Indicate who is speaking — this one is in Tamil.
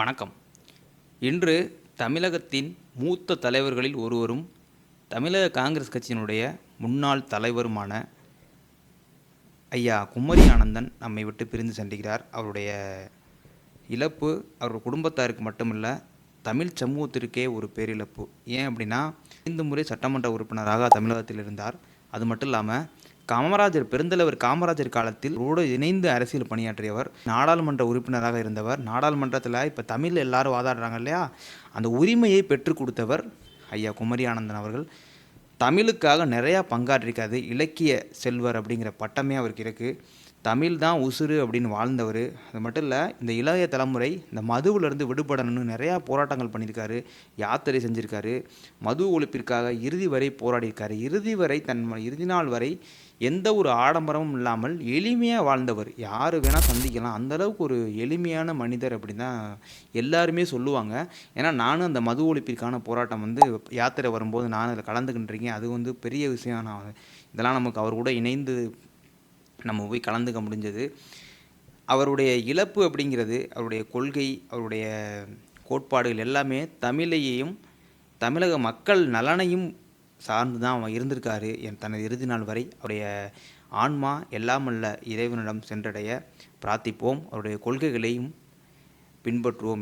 Speaker 1: வணக்கம். இன்று தமிழகத்தின் மூத்த தலைவர்களில் ஒருவரும் தமிழக காங்கிரஸ் கட்சியினுடைய முன்னாள் தலைவருமான ஐயா குமரி ஆனந்தன் நம்மை விட்டு பிரிந்து சென்றுகிறார் அவருடைய இழப்பு அவர் குடும்பத்தாருக்கு மட்டுமல்ல தமிழ் சமூகத்திற்கே ஒரு பேரிழப்பு. ஏன் அப்படின்னா ஐந்து முறை சட்டமன்ற உறுப்பினராக தமிழகத்தில் இருந்தார். அது மட்டும் இல்லாமல் காமராஜர் பெருந்தலைவர் காமராஜர் காலத்தில் ரோடு இணைந்து அரசியல் பணியாற்றியவர் நாடாளுமன்ற உறுப்பினராக இருந்தவர். நாடாளுமன்றத்தில் இப்போ தமிழ் எல்லாரும் வாதாடுறாங்க இல்லையா? அந்த உரிமையை பெற்றுக் கொடுத்தவர் ஐயா குமரி ஆனந்தன் அவர்கள். தமிழுக்காக நிறையா பங்காற்றிருக்காது இலக்கிய செல்வர் அப்படிங்கிற பட்டமே அவருக்கு இருக்குது தமிழ் தான் உசுறு அப்படின்னு வாழ்ந்தவர். அது மட்டும் இல்லை இந்த இளைய தலைமுறை இந்த மதுவிலேருந்து விடுபடணும்னு நிறையா போராட்டங்கள் பண்ணியிருக்காரு. யாத்திரை செஞ்சுருக்காரு. மது ஒழிப்பிற்காக இறுதி வரை போராடியிருக்காரு. இறுதி வரை தன் இறுதி நாள் வரை எந்த ஒரு ஆடம்பரமும் இல்லாமல் எளிமையாக வாழ்ந்தவர். யார் வேணால் சந்திக்கலாம். அந்தளவுக்கு ஒரு எளிமையான மனிதர் அப்படின்னு தான் எல்லாருமே சொல்லுவாங்க. ஏன்னா நானும் அந்த மது ஒழிப்பிற்கான போராட்டம் வந்து யாத்திரை வரும்போது நான் அதில் கலந்துக்கிட்டுருக்கேன் அது வந்து பெரிய விஷயம். நான் இதெல்லாம் நமக்கு அவர் கூட இணைந்து நம்ம போய் கலந்துக்க முடிஞ்சது. அவருடைய இழப்பு அப்படிங்கிறது அவருடைய கொள்கை அவருடைய கோட்பாடுகள் எல்லாமே தமிழையையும் தமிழக மக்கள் நலனையும் சார்ந்து தான் அவன் இருந்திருக்காரு. என் தனது இறுதி நாள் வரை அவருடைய ஆன்மா எல்லாமல்ல இறைவனிடம் சென்றடைய பிரார்த்திப்போம். அவருடைய கொள்கைகளையும் பின்பற்றுவோம்.